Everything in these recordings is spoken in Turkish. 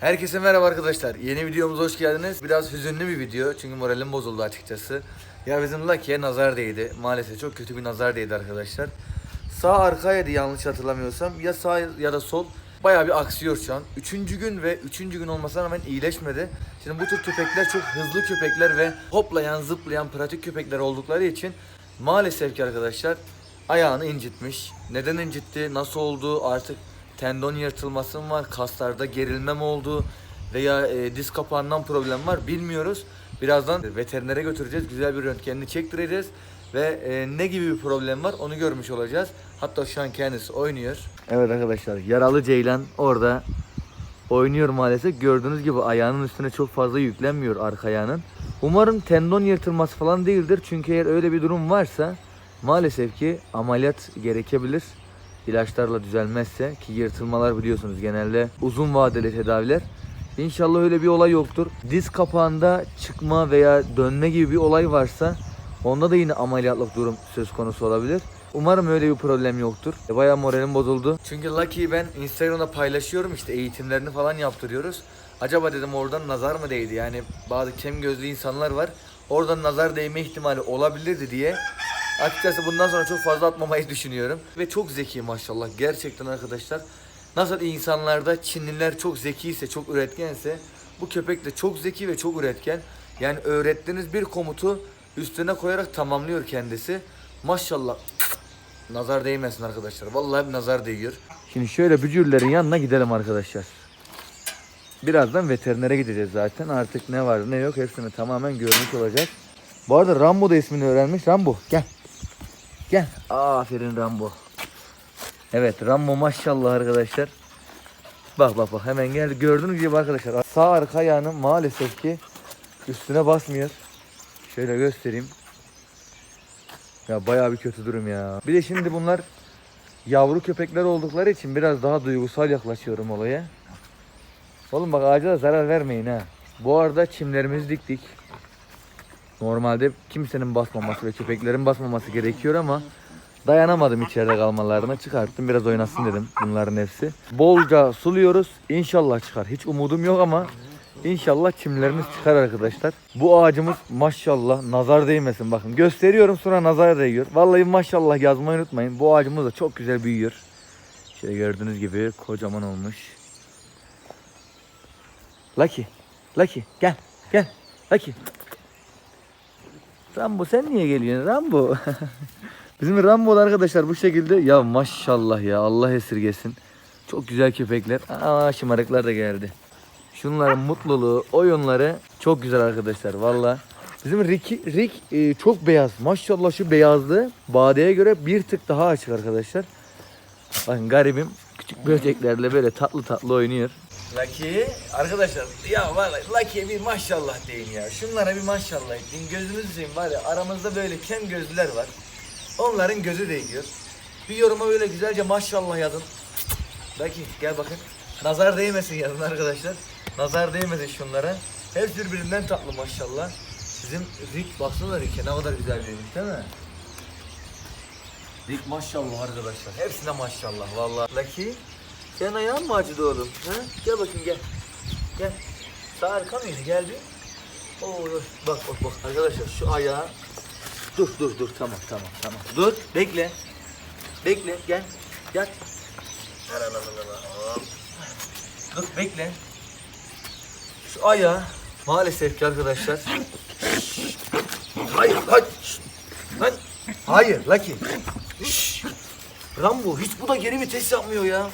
Herkese merhaba arkadaşlar. Yeni videomuza hoş geldiniz. Biraz hüzünlü bir video çünkü moralim bozuldu açıkçası. Ya bizim Lucky'e nazar değdi. Maalesef çok kötü bir nazar değdi arkadaşlar. Sağ arkaydı yanlış hatırlamıyorsam. Ya sağ ya da sol. Bayağı bir aksıyor şu an. Üçüncü gün ve üçüncü gün olmasına rağmen iyileşmedi. Şimdi bu tür köpekler çok hızlı köpekler ve hoplayan, zıplayan, pratik köpekler oldukları için maalesef ki arkadaşlar ayağını incitmiş. Neden incitti, nasıl oldu artık tendon yırtılması mı var, kaslarda gerilme mi oldu veya e, diz kapağından problem var bilmiyoruz. Birazdan veterinere götüreceğiz, güzel bir röntgenini çektireceğiz ve e, ne gibi bir problem var onu görmüş olacağız. Hatta şu an kendisi oynuyor. Evet arkadaşlar yaralı Ceylan orada oynuyor maalesef. Gördüğünüz gibi ayağının üstüne çok fazla yüklenmiyor arka ayağının. Umarım tendon yırtılması falan değildir. Çünkü eğer öyle bir durum varsa maalesef ki ameliyat gerekebilir. İlaçlarla düzelmezse ki yırtılmalar biliyorsunuz genelde uzun vadeli tedaviler. İnşallah öyle bir olay yoktur. Diz kapağında çıkma veya dönme gibi bir olay varsa onda da yine ameliyatlık durum söz konusu olabilir. Umarım öyle bir problem yoktur. E, Bayağı moralim bozuldu. Çünkü Lucky'yi ben Instagram'da paylaşıyorum işte eğitimlerini falan yaptırıyoruz. Acaba dedim oradan nazar mı değdi? Yani bazı kem gözlü insanlar var. Oradan nazar değme ihtimali olabilirdi diye Açıkçası bundan sonra çok fazla atmamayı düşünüyorum. Ve çok zeki maşallah gerçekten arkadaşlar. Nasıl insanlarda Çinliler çok zekiyse, çok üretkense bu köpek de çok zeki ve çok üretken. Yani öğrettiğiniz bir komutu üstüne koyarak tamamlıyor kendisi. Maşallah. Nazar değmesin arkadaşlar. Vallahi bir nazar değiyor. Şimdi şöyle bücürlerin yanına gidelim arkadaşlar. Birazdan veterinere gideceğiz zaten. Artık ne var ne yok hepsini tamamen görmüş olacak. Bu arada Rambo da ismini öğrenmiş. Rambo gel. Gel. Aferin Rambo. Evet Rambo maşallah arkadaşlar. Bak bak bak hemen geldi. Gördüğünüz gibi arkadaşlar sağ arka ayağının maalesef ki üstüne basmıyor. Şöyle göstereyim. Ya bayağı bir kötü durum ya. Bir de şimdi bunlar yavru köpekler oldukları için biraz daha duygusal yaklaşıyorum olaya. Oğlum bak ağaca da zarar vermeyin ha. Bu arada çimlerimizi diktik. Normalde kimsenin basmaması ve köpeklerin basmaması gerekiyor ama dayanamadım içeride kalmalarına çıkarttım biraz oynasın dedim bunların hepsi. Bolca suluyoruz İnşallah çıkar. Hiç umudum yok ama inşallah çimlerimiz çıkar arkadaşlar. Bu ağacımız maşallah nazar değmesin bakın gösteriyorum sonra nazar değiyor. Vallahi maşallah yazmayı unutmayın. Bu ağacımız da çok güzel büyüyor. Şöyle gördüğünüz gibi kocaman olmuş. Lucky, Lucky gel gel Lucky. Rambo sen niye geliyorsun Rambo? Bizim Rambo arkadaşlar bu şekilde ya maşallah ya Allah esirgesin. Çok güzel köpekler. Aa şımarıklar da geldi. Şunların mutluluğu, oyunları çok güzel arkadaşlar valla. Bizim Rick, Rick e, çok beyaz. Maşallah şu beyazlığı Bade'ye göre bir tık daha açık arkadaşlar. Bakın garibim küçük böceklerle böyle tatlı tatlı oynuyor. Lucky arkadaşlar ya vallahi Lucky'ye bir maşallah deyin ya. Şunlara bir maşallah deyin. Gözünüzü seveyim var ya aramızda böyle kem gözlüler var. Onların gözü değiyor. Bir yoruma böyle güzelce maşallah yazın. Lucky gel bakın. Nazar değmesin yazın arkadaşlar. Nazar değmesin şunlara. Hepsi birbirinden tatlı maşallah. Bizim Rick baksana Rick'e ne kadar güzel büyümüş değil mi? Rick maşallah arkadaşlar. Hepsine maşallah vallahi. Lucky senin ayağın mı acıdı oğlum? Ha? Gel bakayım gel. Gel. Sağ arka mıydı? Gel bir. Oo. Bak bak bak arkadaşlar şu ayağı. Dur dur dur tamam tamam tamam. Dur bekle. Bekle gel. Gel. Dur bekle. Şu ayağı maalesef ki arkadaşlar. Hayır hayır. Hayır Lucky. Rambo hiç bu da geri vites yapmıyor ya.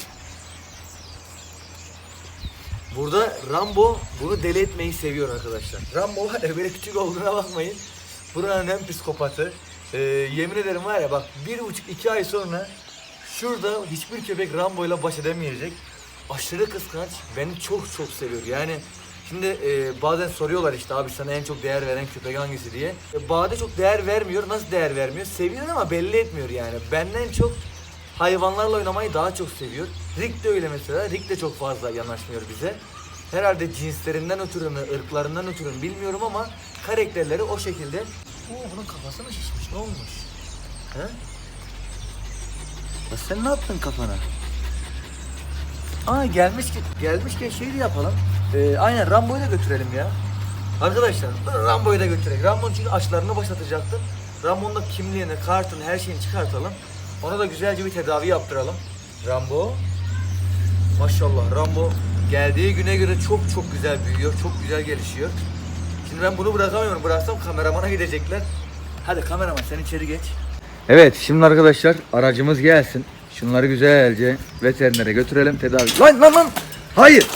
Burada Rambo bunu deli etmeyi seviyor arkadaşlar. Rambo var ya böyle küçük olduğuna bakmayın. Buranın en psikopatı. Ee, yemin ederim var ya bak bir buçuk iki ay sonra şurada hiçbir köpek Rambo ile baş edemeyecek. Aşırı kıskanç. Beni çok çok seviyor. Yani şimdi e, bazen soruyorlar işte abi sana en çok değer veren köpek hangisi diye. E, Bade çok değer vermiyor. Nasıl değer vermiyor? Seviyor ama belli etmiyor yani. Benden çok hayvanlarla oynamayı daha çok seviyor. Rick de öyle mesela. Rick de çok fazla yanaşmıyor bize. Herhalde cinslerinden ötürü mü, ırklarından ötürü mü bilmiyorum ama karakterleri o şekilde. Oo bunun kafası mı şişmiş? Ne olmuş? He? Ya sen ne yaptın kafana? Aa gelmiş ki gelmişken şey de yapalım. Ee, aynen Rambo'yu da götürelim ya. Arkadaşlar Rambo'yu da götürelim. Rambo'nun çünkü açlarını başlatacaktım. Rambo'nun kimliğini, kartını, her şeyini çıkartalım. Ona da güzelce bir tedavi yaptıralım. Rambo. Maşallah Rambo geldiği güne göre çok çok güzel büyüyor, çok güzel gelişiyor. Şimdi ben bunu bırakamıyorum. Bıraksam kameramana gidecekler. Hadi kameraman sen içeri geç. Evet şimdi arkadaşlar aracımız gelsin. Şunları güzelce veterinere götürelim tedavi. Lan lan lan! Hayır!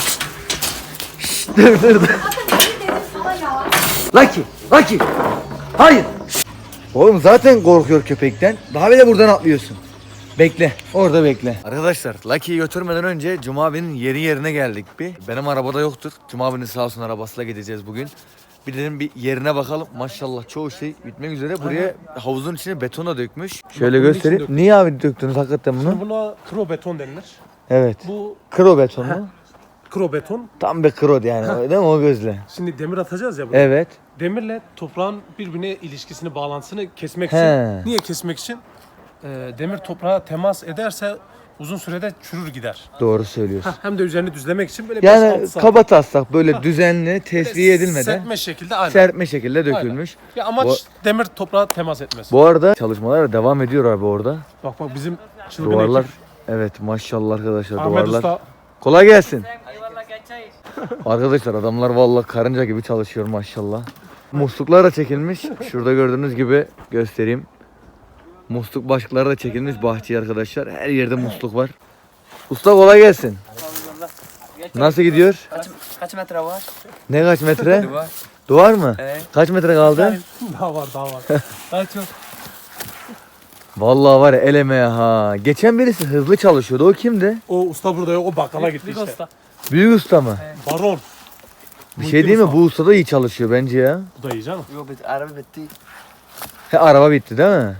Şşt, dur dur dur. Lucky! Lucky! Hayır! Oğlum zaten korkuyor köpekten. Daha bile buradan atlıyorsun. Bekle. Orada bekle. Arkadaşlar Lucky'yi götürmeden önce Cuma abinin yeri yerine geldik bir. Benim arabada yoktur. Cuma abinin sağ olsun arabasıyla gideceğiz bugün. Bir dedim bir yerine bakalım. Maşallah çoğu şey bitmek üzere. Buraya havuzun içine betona dökmüş. Şöyle bunun için göstereyim. döktüm. Niye abi döktünüz hakikaten bunu? Buna kro beton denilir. Evet. Bu Kro beton mu? Kro beton. Tam bir kro yani. Değil mi o gözle? Şimdi demir atacağız ya. Bunu. Evet. Demirle toprağın birbirine ilişkisini, bağlantısını kesmek He. için. Niye kesmek için? Ee, demir toprağa temas ederse uzun sürede çürür gider. Doğru söylüyorsun. Heh, hem de üzerini düzlemek için böyle 5-6 Yani santim kaba taslak böyle düzenli, tesviye edilmeden serpme şekilde aynen. serpme şekilde dökülmüş. Ya amaç Bu- demir toprağa temas etmesi. Bu arada çalışmalar devam ediyor abi orada. Bak bak bizim çılgın Duvarlar ekip. evet maşallah arkadaşlar Ahmet duvarlar. Usta Kolay gelsin. Arkadaşlar adamlar vallahi karınca gibi çalışıyor maşallah. Musluklar da çekilmiş. Şurada gördüğünüz gibi göstereyim. Musluk başlıkları da çekilmiş bahçeye arkadaşlar. Her yerde musluk var. Usta kolay gelsin. Nasıl gidiyor? Kaç, kaç metre var? Ne kaç metre? Duvar. Duvar mı? Evet. Kaç metre kaldı? daha var daha var. Daha çok. Vallahi var ya el emeği ha. Geçen birisi hızlı çalışıyordu. O kimdi? o usta burada yok o bakkala gitti işte. usta. Büyük usta mı? Baron. Bir şey değil mi? Bu usta da iyi çalışıyor bence ya. Bu da iyi canım. Yok bit, araba bitti. He araba bitti değil mi?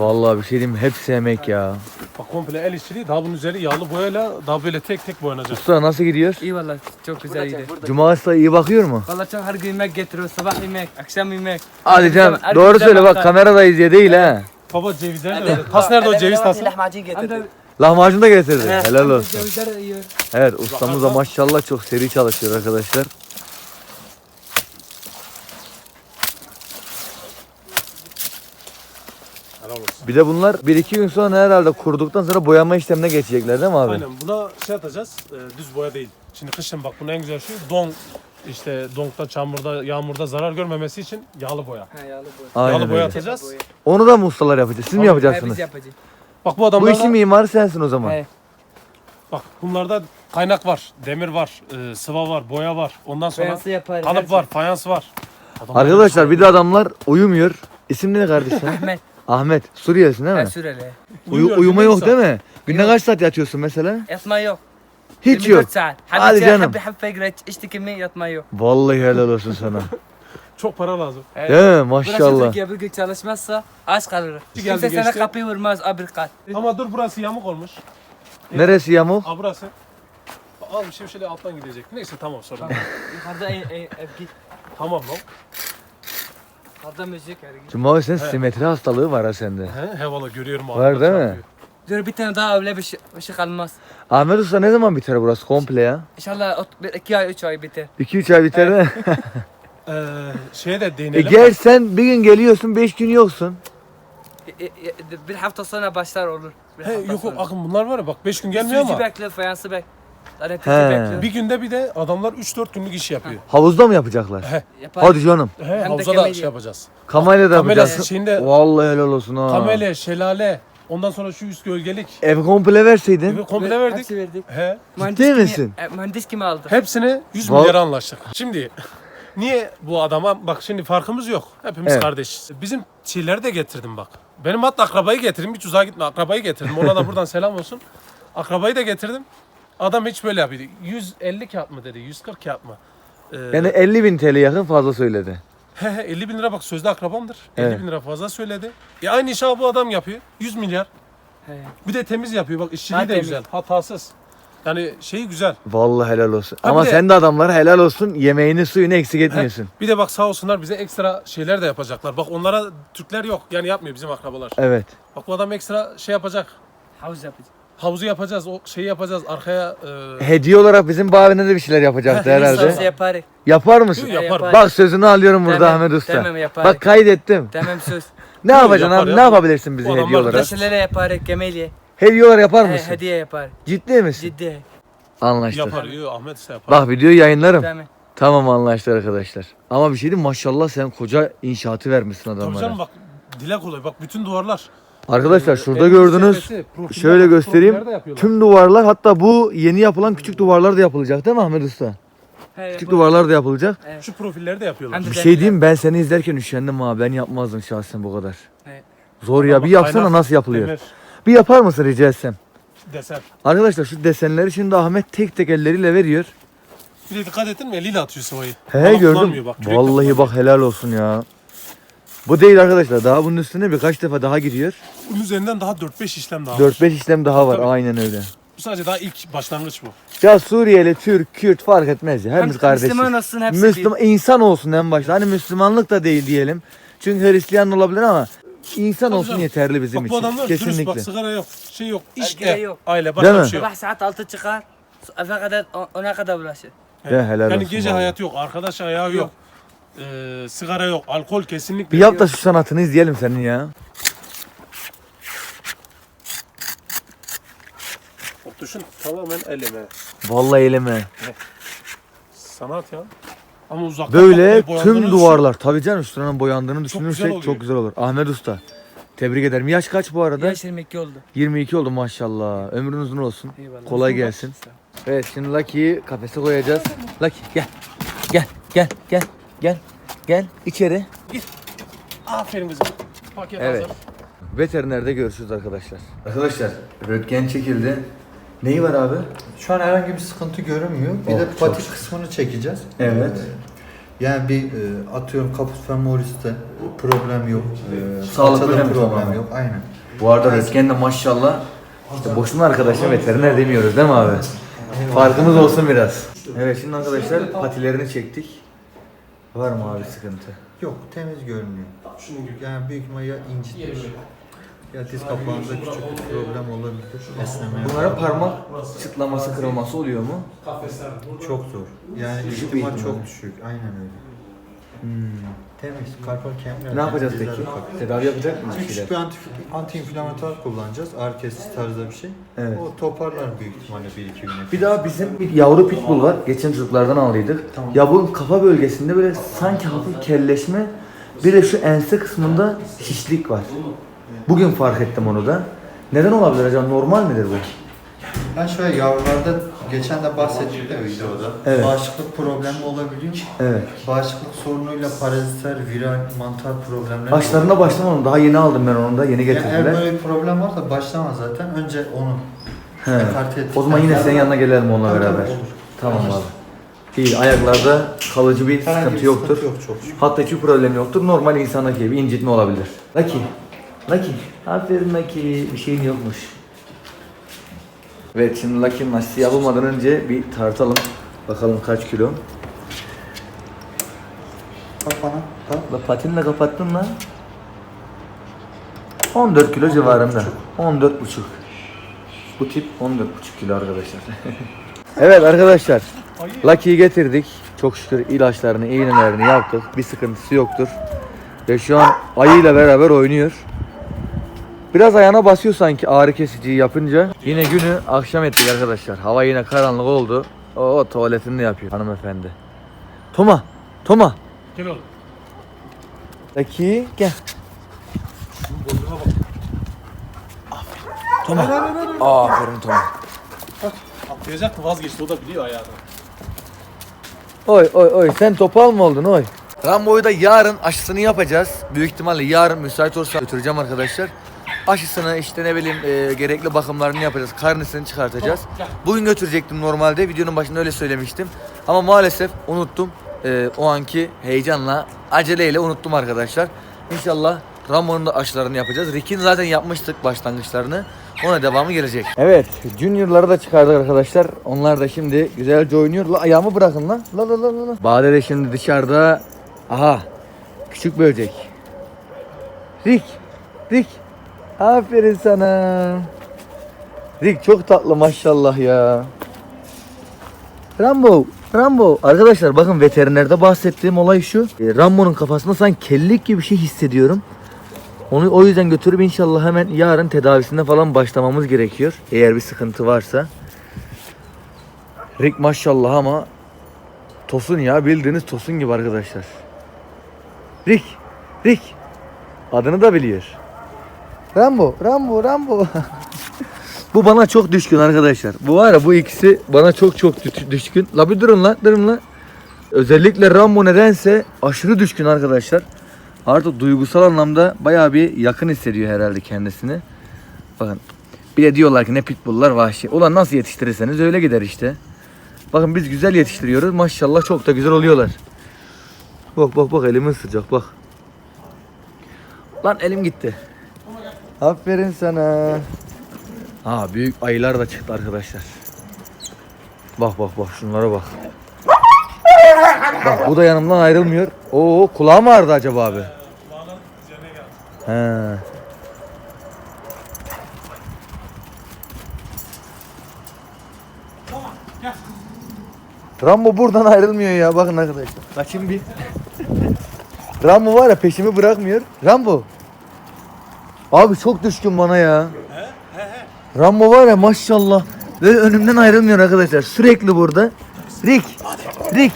Vallahi bir şey diyeyim mi? Hepsi emek ya. Bak komple el işçiliği daha bunun üzeri yağlı boyayla daha böyle tek tek boyanacak. Usta nasıl gidiyor? İyi valla çok güzel iyiydi. Cuma usta iyi bakıyor mu? Valla çok her gün yemek getiriyor. Sabah yemek, akşam yemek. Hadi canım. Her Doğru söyle bak zaman- kameradayız diye değil ha. Baba cevizler de öyle. Tas nerede o ceviz tası? Lahmacun getirdi. Lahmacun da getirdi. Helal olsun. Cevizler yiyor. Evet ustamız da maşallah çok seri çalışıyor arkadaşlar. Bir de bunlar 1-2 gün sonra herhalde kurduktan sonra boyama işlemine geçecekler değil mi abi? Aynen buna şey atacağız e, düz boya değil. Şimdi kışın bak bunun en güzel şey don işte donkta, çamurda, yağmurda zarar görmemesi için yağlı boya. Ha yağlı boya. Aynen yağlı boya öyle. atacağız. Boya. Onu da mı ustalar yapacak? Siz mi yapacaksınız? biz yapacağız. Bak bu Bu adamlarda işin mimarı sensin o zaman. He. bak bunlarda kaynak var, demir var, e, sıva var, boya var. Ondan sonra yapar. her kalıp şey. var, fayans var. Adamlar Arkadaşlar bir de adamlar uyumuyor. İsim ne kardeşim? Ahmet. Ahmet. Suriyelisin değil mi? süreli. Uyu, Uyumuyor, uyuma yok değil mi? Günde Yok. kaç saat yatıyorsun mesela? Yatma yok. Hiç 24 yok. saat. Hadi Hadi canım. canım. İçti kimi yatma yok. Vallahi helal olsun sana. Çok para lazım. He. Değil mi? Burası Maşallah. Türkiye bir gün çalışmazsa aç kalır. Geldi Kimse sana geçti. kapıyı vurmaz abi kat. Ama dur burası yamuk olmuş. Neresi yamuk? Aa burası. Al bir şey şöyle alttan gidecek. Neyse tamam sorun. yok. Yukarıda ev, ev, ev git. tamam lan. Yukarıda müzik her gün. Cuma abi senin simetri hastalığı var ha sende. He, he valla görüyorum. Var ağzına değil mi? Dur bir tane daha öyle bir şey, bir şey kalmaz. Ahmet Usta ne zaman biter burası komple ya? İnşallah ot- bir- iki ay üç ay biter. 2-3 ay biter mi? Ee, şeye de e değinelim. gel sen bir gün geliyorsun 5 gün yoksun. E- e- e- Bir hafta sonra başlar olur. Bir He, yok sonra. akın bunlar var ya bak 5 gün gelmiyor Sürücü ama bekliyor, fayansı bek. Lanetici He. bekliyor. bir günde bir de adamlar 3-4 günlük iş yapıyor. Havuzda mı yapacaklar? He, Yapar. Hadi canım. he de havuza da kamelya. şey yapacağız. Kamayla da Kamele yapacaksın. şeyinde Vallahi helal olsun ha. kamele, şelale, ondan sonra şu üst gölgelik. Ev komple verseydin. Evi komple verdik. Hepsi verdik. He. Mühendis kimi- misin? e, mühendis kimi aldı? Hepsini 100 Val- milyara anlaştık. Şimdi niye bu adama bak şimdi farkımız yok. Hepimiz Evet. kardeşiz. Bizim şeyleri de getirdim bak. Benim hatta akrabayı getirdim. Hiç uzağa gitme. Akrabayı getirdim. Ona da buradan selam olsun. Akrabayı da getirdim. Adam hiç böyle yapıyordu. 150 kağıt mı dedi, 140 kağıt mı? Ee, Yani 50 bin TL yakın fazla söyledi. he he 50 bin lira bak sözde akrabamdır. 50 Evet. bin lira fazla söyledi. E aynı işi bu adam yapıyor. 100 milyar. He. Bir de temiz yapıyor. Bak işçiliği de temiz. güzel. Hatasız. Yani şeyi güzel. Vallahi helal olsun. Ha, Ama bir de- sen de adamlara helal olsun. Yemeğini suyunu eksik etmiyorsun. Bir de bak sağ olsunlar bize ekstra şeyler de yapacaklar. Bak onlara Türkler yok. Yani yapmıyor bizim akrabalar. Evet. Bak bu adam ekstra şey yapacak. Havuz yapacak. Havuzu yapacağız, o şeyi yapacağız. Arkaya e, Hediye olarak bizim Bavi'ne de bir şeyler yapacaktı herhalde. Yaparız? Yapar mısın? Yapar. Yapar. Bak sözünü alıyorum burada Tamam, Ahmet Usta. tamam, yaparız. Bak kaydettim. Tamam söz. Ne Yok, yapacaksın yapar abi? ya. Ne yapabilirsin bize Bu hediye adamlar olarak? Meselere yaparız gemeliye. Hediye olarak yapar He, mısın? hediye yaparız. Ciddi misin? Ciddi. Anlaştık. yapar. Yo, Ahmet ise yapar. Bak videoyu yayınlarım. Tamam. Tamam anlaştık arkadaşlar. Ama bir şey diyeyim maşallah sen koca inşaatı vermişsin Tabii adamlara. canım bak dile kolay. Bak bütün duvarlar. Arkadaşlar şurada gördünüz. Şöyle göstereyim. Tüm duvarlar hatta bu yeni yapılan küçük duvarlar da yapılacak değil mi Ahmet Usta? He, Küçük duvarlar da yapılacak. Şu profilleri de yapıyorlar. Bir şey diyeyim ben seni izlerken üşendim ha. Ben yapmazdım şahsen bu kadar. Zor ya. Bir yapsana nasıl yapılıyor. Bir yapar mısın rica etsem? desen. Arkadaşlar şu desenleri şimdi Ahmet tek tek elleriyle veriyor. De dikkat ettin mi? Eliyle atıyor sıvayı. He gördüm. bak, Vallahi bak helal olsun ya. Bu değil arkadaşlar. Daha bunun üstüne birkaç defa daha giriyor. Bunun üzerinden daha 4-5 işlem daha var. 4-5 işlem daha var. Tabii. Aynen öyle. Bu sadece daha ilk başlangıç bu. Ya Suriyeli, Türk, Kürt fark etmez ya. Hepimiz Hem kardeşiz. Müslüman olsun hepsi Müslüman insan olsun en başta. Hani Müslümanlık da değil diyelim. Çünkü Hristiyan olabilir ama insan Tabii olsun canım. yeterli bizim bak bu için. adamlar dürüst Kesinlikle. bak sigara yok, şey yok, iş Erkeğe ev, yok. aile Değil başka mi? bir şey yok. Sabah saat 6 çıkar. Eve kadar ona kadar bulaşır. Ya helal yani olsun gece vallahi. hayatı yok, arkadaş ayağı yok. Ee, sigara yok, alkol kesinlikle Bir yok. yap da şu sanatını izleyelim senin ya. Bak Düşün tamamen eleme. Vallahi eleme. Sanat ya. Ama uzaktan Böyle bakmayı boyandığını tüm düşün. duvarlar. Tabii canım şuranın boyandığını düşünürsek güzel çok güzel, oluyor. olur. Ahmet Usta. Tebrik ederim. Yaş kaç bu arada? Yaş 22 oldu. 22 oldu maşallah. Ömrün uzun olsun. Eyvallah. Kolay gelsin. Evet şimdi Lucky'yi kafese koyacağız. Lucky gel. Gel gel gel gel. Gel içeri. Aferin kızım. Paket Evet. hazır. Veterinerde görüşürüz arkadaşlar. Arkadaşlar röntgen çekildi. Neyi var abi? Şu an herhangi bir sıkıntı görünmüyor. Bir Oh, de çok patik şükür. kısmını çekeceğiz. Evet. Ee, Yani bir e, atıyorum kaput femoriste problem yok. E, Sağlık problem tamamen. yok. Aynen. Bu arada röntgen de maşallah. İşte boşuna arkadaşlar veteriner demiyoruz değil mi abi? Farkımız olsun biraz. Evet şimdi arkadaşlar patilerini çektik. Var mı abi sıkıntı? Yok temiz görünüyor. Gibi. Yani büyük ihtimalle ya incitmiş ya diz kapağında küçük bir problem olabilir. Esneme Bunlara parmak çıtlaması kırılması oluyor mu? Kafesler. çok zor. Yani Düşük bir ihtimal ihtimal. çok düşük. Aynen öyle. Hmm. Temiz. Karpal kemler. Ne yapacağız peki? Tedavi yapacak mıyız bir Küçük bir anti, anti-inflamatuar kullanacağız. Ağrı kesici tarzda bir şey. Evet. O toparlar büyük ihtimalle bir iki güne. Bir daha bizim bir yavru pitbull var. Geçen çocuklardan aldıydık. Ya bu kafa bölgesinde böyle sanki hafif kelleşme bir de şu ense kısmında şişlik var. Bugün fark ettim onu da. Neden olabilir acaba? Normal midir bu? Ben şöyle yavrularda geçen de bahsettik de videoda. Evet. Bağışıklık problemi olabiliyor. Evet. Bağışıklık sorunuyla parazitler, viral, mantar problemleri. Başlarına başlamadım. Daha yeni aldım ben onu da. Yeni Yani eğer getirdiler. böyle bir problem varsa başlama zaten. Önce onu He. ekarte ettikten O zaman yine sonra- senin yanına gelelim onunla Tabii, tabii, beraber. olur. Tamam abi. İyi. Ayaklarda kalıcı bir Herhangi sıkıntı bir yoktur. sıkıntı yok çok şükür. Hatta hiçbir problem yoktur. Normal insandaki gibi incitme olabilir. Lucky. Lucky. Aferin Lucky. Bir şeyin yokmuş. Evet şimdi Lucky'nin aşısı yapılmadan önce bir tartalım. Bakalım kaç kilo. Bak. La patinle kapattın lan. 14 kilo civarında. 14 buçuk. Bu tip 14 buçuk kilo arkadaşlar. evet arkadaşlar. Lucky'yi getirdik. Çok şükür ilaçlarını, iğnelerini yaptık. Bir sıkıntısı yoktur. Ve şu an ayıyla beraber oynuyor. Biraz ayağına basıyor sanki ağrı kesiciyi yapınca. Yine günü akşam ettik arkadaşlar. Hava yine karanlık oldu. O tuvaletini de yapıyor hanımefendi. Toma, Toma. Gel oğlum. Lucky gel. Boynuna bak. Toma. Aferin Toma. Atlayacak mı vazgeçti o da biliyor ayağını. Oy oy oy sen topal mı oldun oy? Rambo'yu da yarın aşısını yapacağız. Büyük ihtimalle yarın müsait olursa götüreceğim arkadaşlar. Aşısını işte ne bileyim e, gerekli bakımlarını yapacağız. Karnesini çıkartacağız. Bugün götürecektim normalde. Videonun başında öyle söylemiştim. Ama maalesef unuttum. E, o anki heyecanla, aceleyle unuttum arkadaşlar. İnşallah Rambo'nun da aşılarını yapacağız. Rick'in zaten yapmıştık başlangıçlarını. Ona devamı gelecek. Evet, Junior'ları da çıkardık arkadaşlar. Onlar da şimdi güzelce oynuyor. La ayağımı bırakın lan. La la la la, la. Bade de şimdi dışarıda. Aha. Küçük böcek. Rick. Rick. Aferin sana. Rick çok tatlı maşallah ya. Rambo, Rambo. Arkadaşlar bakın veterinerde bahsettiğim olay şu. E, Rambo'nun kafasında sanki kellik gibi bir şey hissediyorum. Onu o yüzden götürüp inşallah hemen yarın tedavisine falan başlamamız gerekiyor. Eğer bir sıkıntı varsa. Rick maşallah ama Tosun ya bildiğiniz Tosun gibi arkadaşlar. Rick, Rick. Adını da biliyor. Rambo, Rambo, Rambo. bu bana çok düşkün arkadaşlar. Bu var ya bu ikisi bana çok çok dü- düşkün. La bir durun lan, durun lan. Özellikle Rambo nedense aşırı düşkün arkadaşlar. Artık duygusal anlamda bayağı bir yakın hissediyor herhalde kendisini. Bakın bir de diyorlar ki ne pitbulllar vahşi. Ulan nasıl yetiştirirseniz öyle gider işte. Bakın biz güzel yetiştiriyoruz. Maşallah çok da güzel oluyorlar. Bak bak bak elimi ısıracak bak. Lan elim gitti. Aferin sana. Ha büyük ayılar da çıktı arkadaşlar. Bak bak bak şunlara bak. Bak bu da yanımdan ayrılmıyor. Oo kulağım ağrıdı acaba abi. He. Rambo buradan ayrılmıyor ya bakın arkadaşlar. Kaçın bir. Rambo var ya peşimi bırakmıyor. Rambo. Abi çok düşkün bana ya. Rambo var ya maşallah. Böyle önümden ayrılmıyor arkadaşlar. Sürekli burada. Rick. Rick.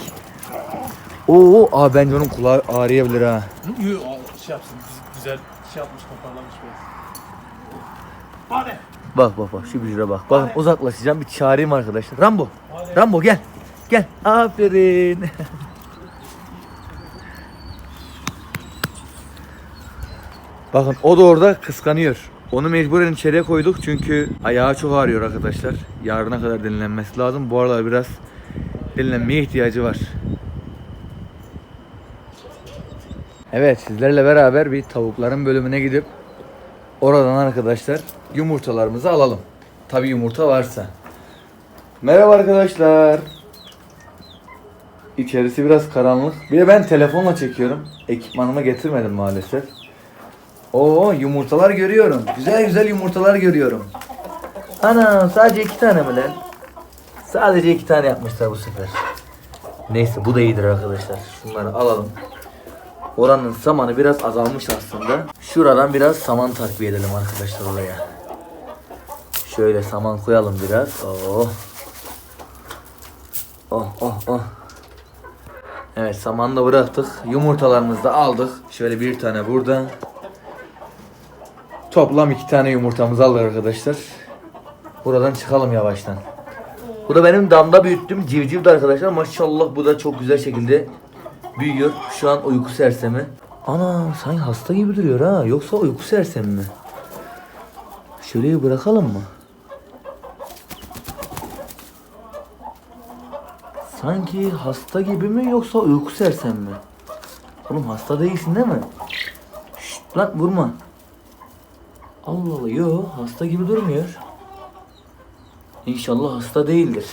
Oo, aa bence onun kulağı ağrıyabilir ha. Şey yapsın güzel şey yapmış toparlamış Hadi. Bak bak bak şu bücüre bak. Bakın uzaklaşacağım bir çağırayım arkadaşlar. Rambo. Rambo gel. Gel. Aferin. Bakın o da orada kıskanıyor. Onu mecburen içeriye koyduk çünkü ayağı çok ağrıyor arkadaşlar. Yarına kadar dinlenmesi lazım. Bu aralar biraz dinlenmeye ihtiyacı var. Evet sizlerle beraber bir tavukların bölümüne gidip oradan arkadaşlar yumurtalarımızı alalım. Tabi yumurta varsa. Merhaba arkadaşlar. İçerisi biraz karanlık. Bir de ben telefonla çekiyorum. Ekipmanımı getirmedim maalesef. Oo yumurtalar görüyorum. Güzel güzel yumurtalar görüyorum. Ana sadece iki tane mi lan? Sadece iki tane yapmışlar bu sefer. Neyse bu da iyidir arkadaşlar. Şunları alalım. Oranın samanı biraz azalmış aslında. Şuradan biraz saman takviye edelim arkadaşlar oraya. Şöyle saman koyalım biraz. Oh. Oh oh oh. Evet samanı da bıraktık. Yumurtalarımızı da aldık. Şöyle bir tane burada. Toplam iki tane yumurtamızı aldık arkadaşlar. Buradan çıkalım yavaştan. Bu da benim damda büyüttüm civciv de arkadaşlar. Maşallah bu da çok güzel şekilde büyüyor. Şu an uyku sersemi. Ana sanki hasta gibi duruyor ha. Yoksa uyku sersemi mi? Bir bırakalım mı? Sanki hasta gibi mi yoksa uyku sersem mi? Oğlum hasta değilsin değil mi? Şşt lan vurma. Allah Allah yo hasta gibi durmuyor. İnşallah hasta değildir.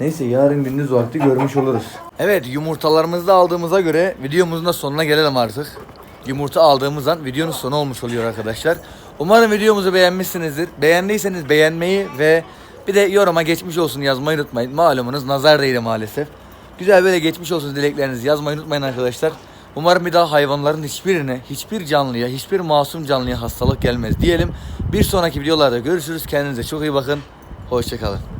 Neyse yarın gündüz vakti görmüş oluruz. Evet yumurtalarımızı da aldığımıza göre videomuzun da sonuna gelelim artık. Yumurta aldığımız an videonun sonu olmuş oluyor arkadaşlar. Umarım videomuzu beğenmişsinizdir. Beğendiyseniz beğenmeyi ve bir de yoruma geçmiş olsun yazmayı unutmayın. Malumunuz nazar değdi maalesef. Güzel böyle geçmiş olsun dileklerinizi yazmayı unutmayın arkadaşlar. Umarım bir daha hayvanların hiçbirine, hiçbir canlıya, hiçbir masum canlıya hastalık gelmez diyelim. Bir sonraki videolarda görüşürüz. Kendinize çok iyi bakın. Hoşçakalın.